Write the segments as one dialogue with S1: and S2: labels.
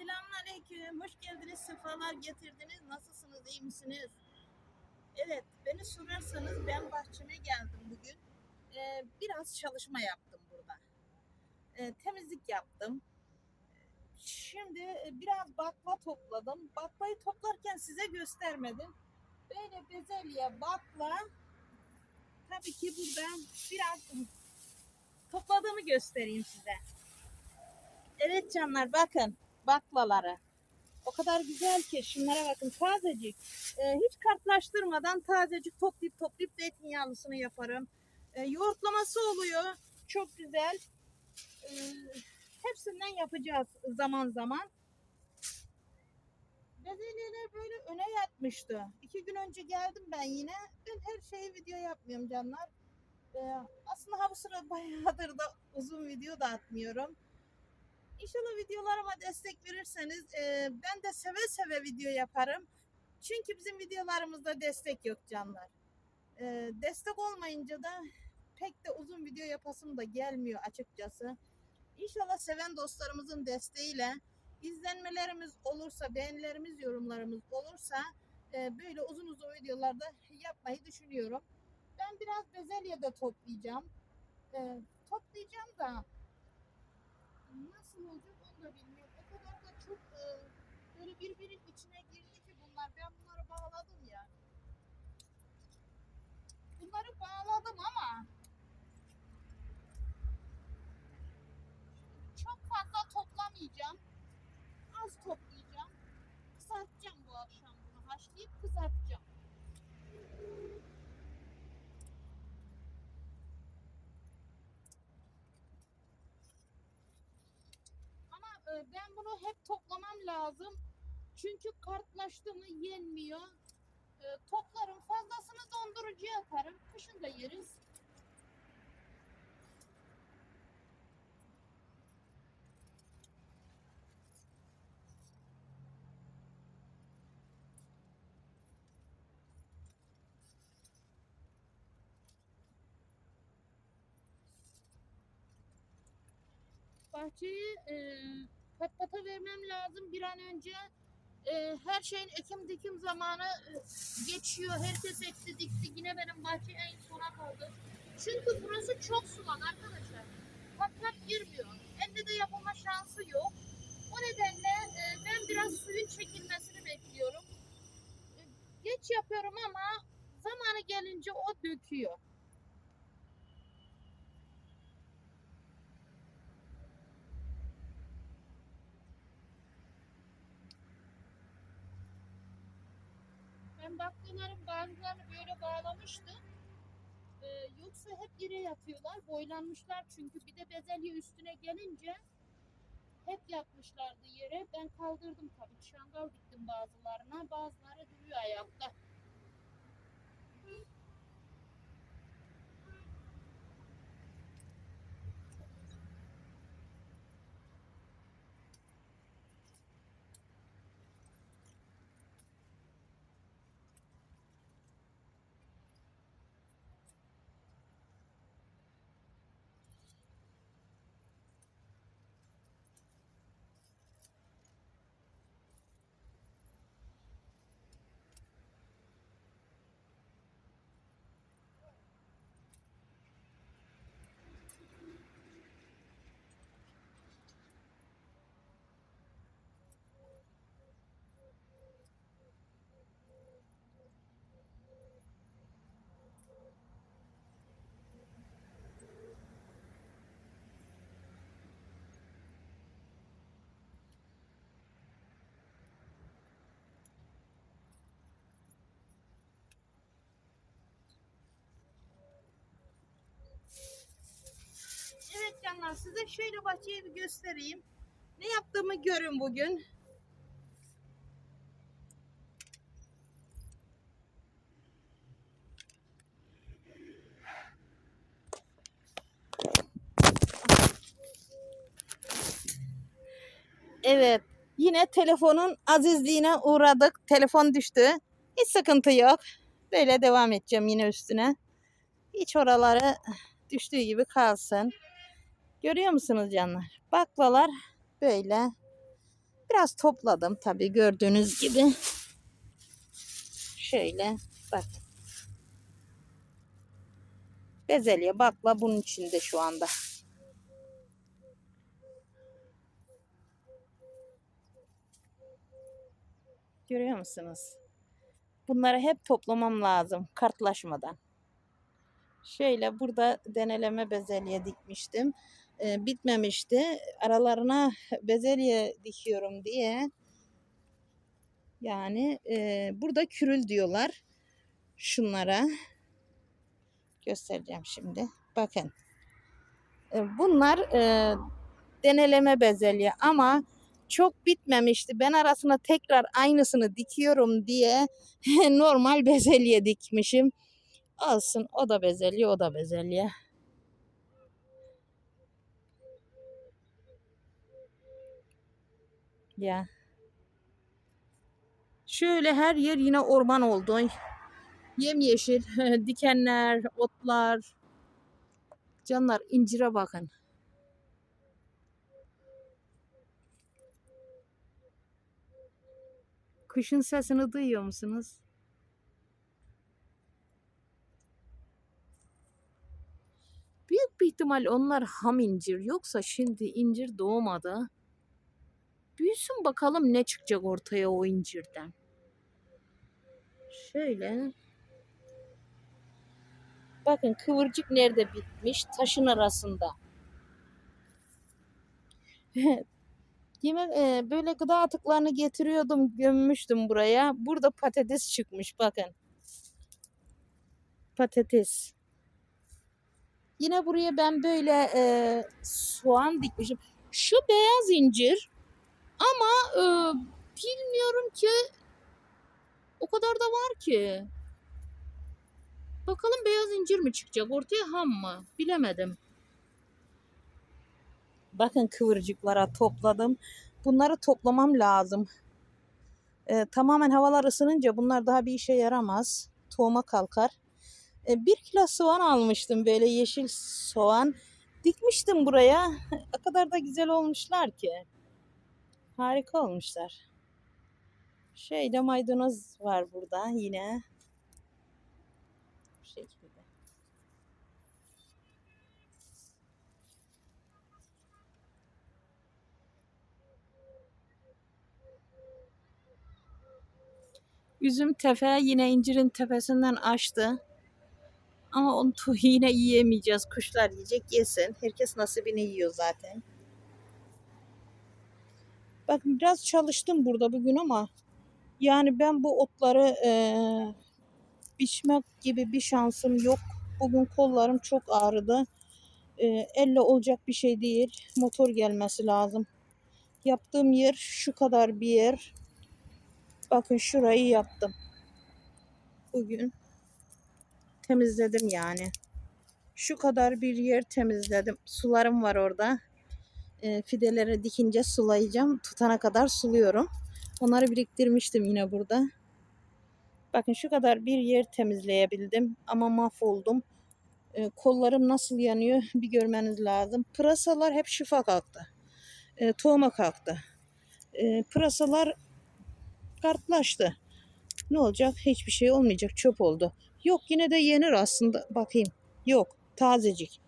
S1: Selamünaleyküm. Hoş geldiniz. Sefalar getirdiniz. Nasılsınız? iyi misiniz? Evet, beni sorarsanız ben bahçeme geldim bugün. Ee, biraz çalışma yaptım burada. Ee, temizlik yaptım. Şimdi e, biraz bakla topladım. Baklayı toplarken size göstermedim. Böyle bezelye, bakla. Tabii ki burada biraz topladığımı göstereyim size. Evet canlar bakın baklaları. O kadar güzel ki şunlara bakın tazecik. Ee, hiç kartlaştırmadan tazecik toplayıp toplayıp zeytinyağlısını yaparım. Ee, yoğurtlaması oluyor. Çok güzel. Ee, hepsinden yapacağız zaman zaman. Bezelyeler böyle öne yatmıştı. İki gün önce geldim ben yine. Ben her şeyi video yapmıyorum canlar. Ee, aslında ha bu sıra bayağıdır da uzun video da atmıyorum. İnşallah videolarıma destek verirseniz e, ben de seve seve video yaparım. Çünkü bizim videolarımızda destek yok canlar. E, destek olmayınca da pek de uzun video yapasım da gelmiyor açıkçası. İnşallah seven dostlarımızın desteğiyle izlenmelerimiz olursa, beğenilerimiz, yorumlarımız olursa e, böyle uzun uzun videolarda yapmayı düşünüyorum. Ben biraz bezelye de toplayacağım. E, toplayacağım da nasıl olacak onu da bilmiyorum. O kadar da çok e, böyle birbirinin içine girdi ki bunlar. Ben bunları bağladım ya. Bunları bağladım ama çok fazla toplamayacağım. Az toplayacağım. Kızartacağım bu akşam bunu. Haşlayıp kızartacağım. Ama e, ben bunu hep toplamam lazım. Çünkü kartlaştı mı yenmiyor. E, toplarım fazlasını dondurucuya atarım. Kışın da yeriz. Bahçeyi e, pat pata vermem lazım bir an önce. E, her şeyin ekim dikim zamanı e, geçiyor. Herkes ekti dikti. Yine benim bahçe en sona kaldı. Çünkü burası çok sulan arkadaşlar. Pat pat girmiyor. Elde de yapılma şansı yok. O nedenle e, ben biraz suyun çekilmesini bekliyorum. E, geç yapıyorum ama zamanı gelince o döküyor. Ben baklaların bazılarını böyle bağlamıştım. Ee, yoksa hep yere yatıyorlar. Boylanmışlar çünkü. Bir de bezelye üstüne gelince hep yatmışlardı yere. Ben kaldırdım tabii. Çangal diktim bazılarına. Bazıları duruyor ayakta. Canlar size şöyle bahçeyi bir göstereyim. Ne yaptığımı görün bugün. Evet. Yine telefonun azizliğine uğradık. Telefon düştü. Hiç sıkıntı yok. Böyle devam edeceğim yine üstüne. Hiç oraları düştüğü gibi kalsın. Görüyor musunuz canlar? Baklalar böyle. Biraz topladım tabii gördüğünüz gibi. Şöyle bak. Bezelye bakla bunun içinde şu anda. Görüyor musunuz? Bunları hep toplamam lazım kartlaşmadan. Şöyle burada deneleme bezelye dikmiştim. Bitmemişti. Aralarına bezelye dikiyorum diye. Yani e, burada kürül diyorlar. Şunlara. Göstereceğim şimdi. Bakın. E, bunlar e, deneleme bezelye ama çok bitmemişti. Ben arasına tekrar aynısını dikiyorum diye normal bezelye dikmişim. Olsun o da bezelye o da bezelye. Ya. Şöyle her yer yine orman oldu. Yemyeşil dikenler, otlar. Canlar incire bakın. Kışın sesini duyuyor musunuz? Büyük bir ihtimal onlar ham incir. Yoksa şimdi incir doğmadı. Büyüsün bakalım ne çıkacak ortaya o incirden. Şöyle. Bakın kıvırcık nerede bitmiş? Taşın arasında. Yemek e, böyle gıda atıklarını getiriyordum, gömmüştüm buraya. Burada patates çıkmış bakın. Patates. Yine buraya ben böyle e, soğan dikmişim. Şu beyaz incir ama e, bilmiyorum ki o kadar da var ki. Bakalım beyaz incir mi çıkacak ortaya ham mı? Bilemedim. Bakın kıvırcıklara topladım. Bunları toplamam lazım. Ee, tamamen havalar ısınınca bunlar daha bir işe yaramaz. Tohuma kalkar. Ee, bir kilo soğan almıştım böyle yeşil soğan. Dikmiştim buraya. o kadar da güzel olmuşlar ki. Harika olmuşlar. Şeyde maydanoz var burada yine. Bu şekilde. Üzüm tefe yine incirin tepesinden açtı. Ama onu yine yiyemeyeceğiz. Kuşlar yiyecek yesin. Herkes nasibini yiyor zaten. Bakın biraz çalıştım burada bugün ama yani ben bu otları eee biçmek gibi bir şansım yok. Bugün kollarım çok ağrıdı. Eee, elle olacak bir şey değil. Motor gelmesi lazım. Yaptığım yer şu kadar bir yer. Bakın şurayı yaptım. Bugün temizledim yani. Şu kadar bir yer temizledim. Sularım var orada. E, fidelere dikince sulayacağım. Tutana kadar suluyorum. Onları biriktirmiştim yine burada. Bakın şu kadar bir yer temizleyebildim ama mahvoldum. E, kollarım nasıl yanıyor bir görmeniz lazım. Pırasalar hep şifa kalktı. E, tohuma kalktı. E, pırasalar kartlaştı. Ne olacak? Hiçbir şey olmayacak. Çöp oldu. Yok yine de yenir aslında. Bakayım. Yok. Tazecik.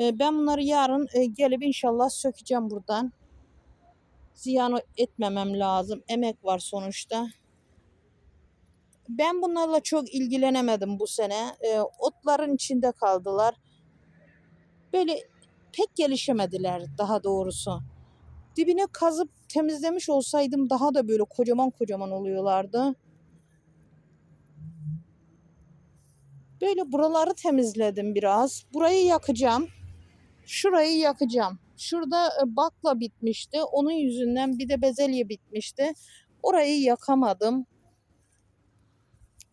S1: E, ben bunları yarın e, gelip inşallah sökeceğim buradan. Ziyan etmemem lazım. Emek var sonuçta. Ben bunlarla çok ilgilenemedim bu sene. E, otların içinde kaldılar. Böyle pek gelişemediler daha doğrusu. Dibine kazıp temizlemiş olsaydım daha da böyle kocaman kocaman oluyorlardı. Böyle buraları temizledim biraz. Burayı yakacağım. Şurayı yakacağım. Şurada e, bakla bitmişti. Onun yüzünden bir de bezelye bitmişti. Orayı yakamadım.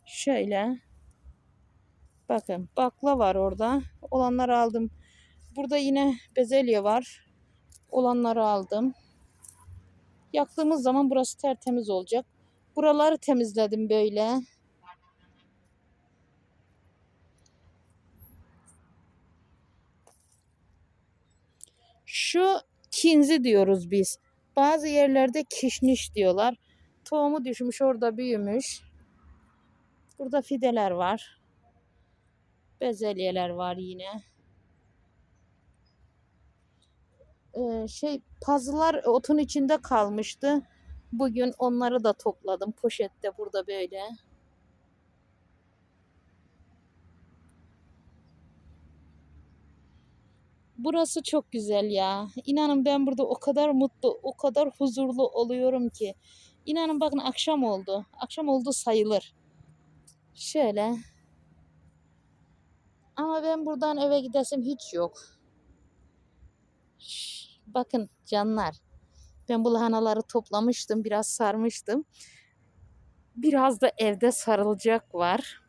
S1: Şöyle. Bakın bakla var orada. Olanları aldım. Burada yine bezelye var. Olanları aldım. Yaktığımız zaman burası tertemiz olacak. Buraları temizledim böyle. Şu kinzi diyoruz biz. Bazı yerlerde kişniş diyorlar. Tohumu düşmüş orada büyümüş. Burada fideler var. Bezelyeler var yine. Ee, şey pazılar otun içinde kalmıştı. Bugün onları da topladım. Poşette burada böyle. Burası çok güzel ya. İnanın ben burada o kadar mutlu, o kadar huzurlu oluyorum ki. İnanın bakın akşam oldu. Akşam oldu sayılır. Şöyle. Ama ben buradan eve gidesim hiç yok. Şş, bakın canlar. Ben bu lahanaları toplamıştım. Biraz sarmıştım. Biraz da evde sarılacak var.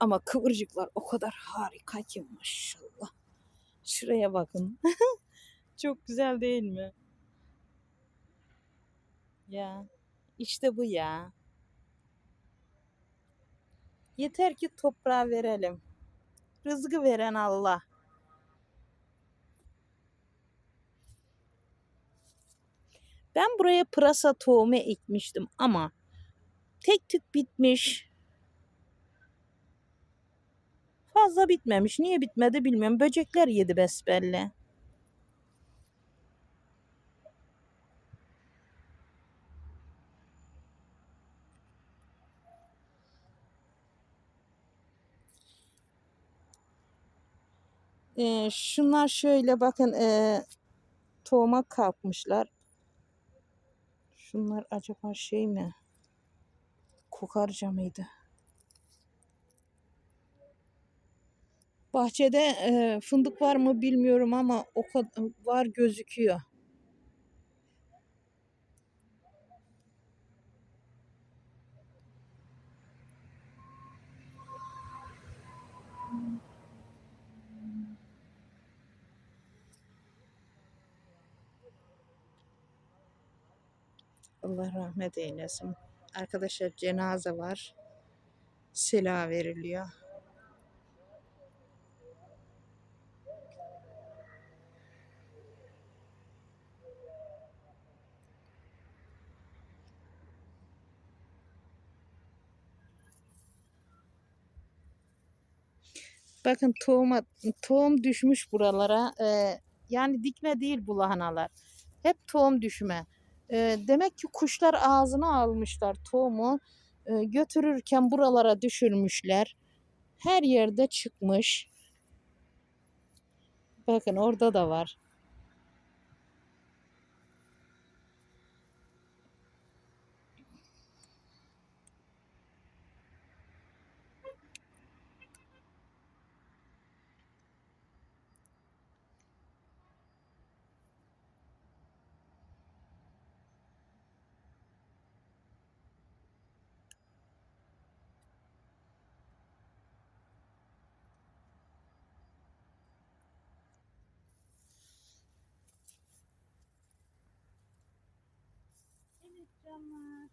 S1: Ama kıvırcıklar o kadar harika ki maşallah. Şuraya bakın. Çok güzel değil mi? Ya işte bu ya. Yeter ki toprağa verelim. Rızkı veren Allah. Ben buraya pırasa tohumu ekmiştim ama tek tük bitmiş. Fazla bitmemiş. Niye bitmedi bilmiyorum. Böcekler yedi besbelli. Ee, şunlar şöyle bakın e, tohuma kalkmışlar. Şunlar acaba şey mi? Kokarca mıydı? Bahçede e, fındık var mı bilmiyorum ama o kadar var gözüküyor. Allah rahmet eylesin. Arkadaşlar cenaze var. Silah veriliyor. Bakın tohuma, tohum düşmüş buralara. Ee, yani dikme değil bu lahanalar. Hep tohum düşme. Ee, demek ki kuşlar ağzına almışlar tohumu. Ee, götürürken buralara düşürmüşler. Her yerde çıkmış. Bakın orada da var. Evet canlar.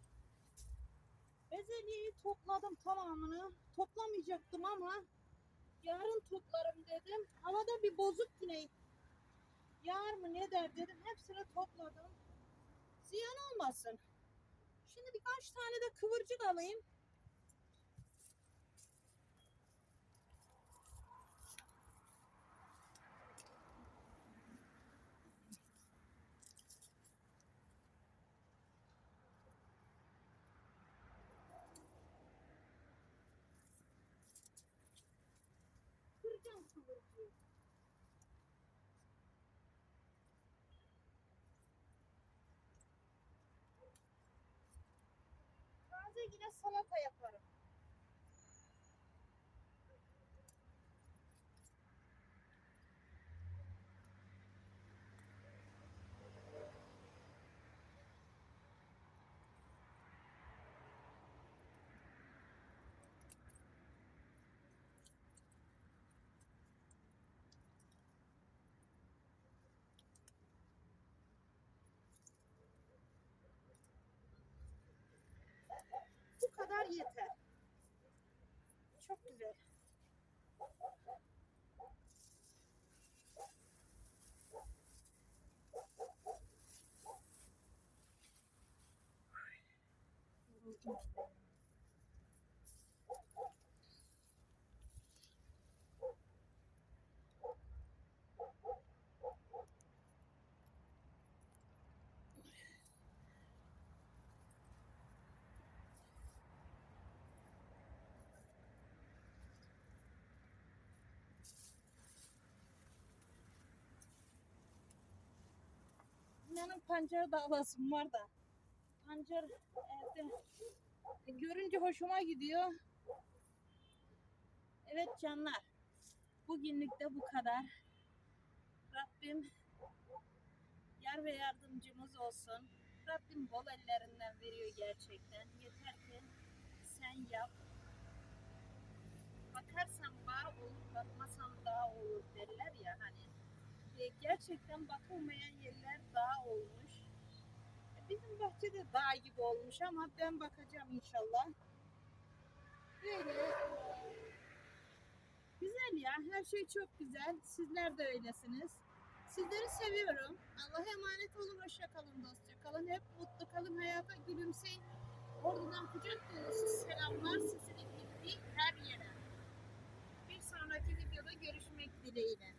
S1: Bezelyeyi topladım tamamını. Toplamayacaktım ama yarın toplarım dedim. Havada bir bozuk yine. Yar mı ne der dedim. Hepsini topladım. Ziyan olmasın. Şimdi birkaç tane de kıvırcık alayım. Kıracağım kıvırcığı. Taze yine salata yaparım. kadar yeter. Çok güzel. Thank you. Benim pancar davasım var da. Pancar evde e, görünce hoşuma gidiyor. Evet canlar. Bugünlük de bu kadar. Rabbim yar ve yardımcımız olsun. Rabbim bol ellerinden veriyor gerçekten. Yeter ki sen yap. Bakarsan bağ olur, bakmasan dağ olur derler ya hani. E, gerçekten bakılmayan yerler bahçe de dağ gibi olmuş ama ben bakacağım inşallah. Böyle güzel ya. Her şey çok güzel. Sizler de öylesiniz. Sizleri seviyorum. Allah'a emanet olun. Hoşça kalın dostça kalın. Hep mutlu kalın. Hayata gülümseyin. Oradan kucak dolusu selamlar sizin gittiği her yere. Bir sonraki videoda görüşmek dileğiyle.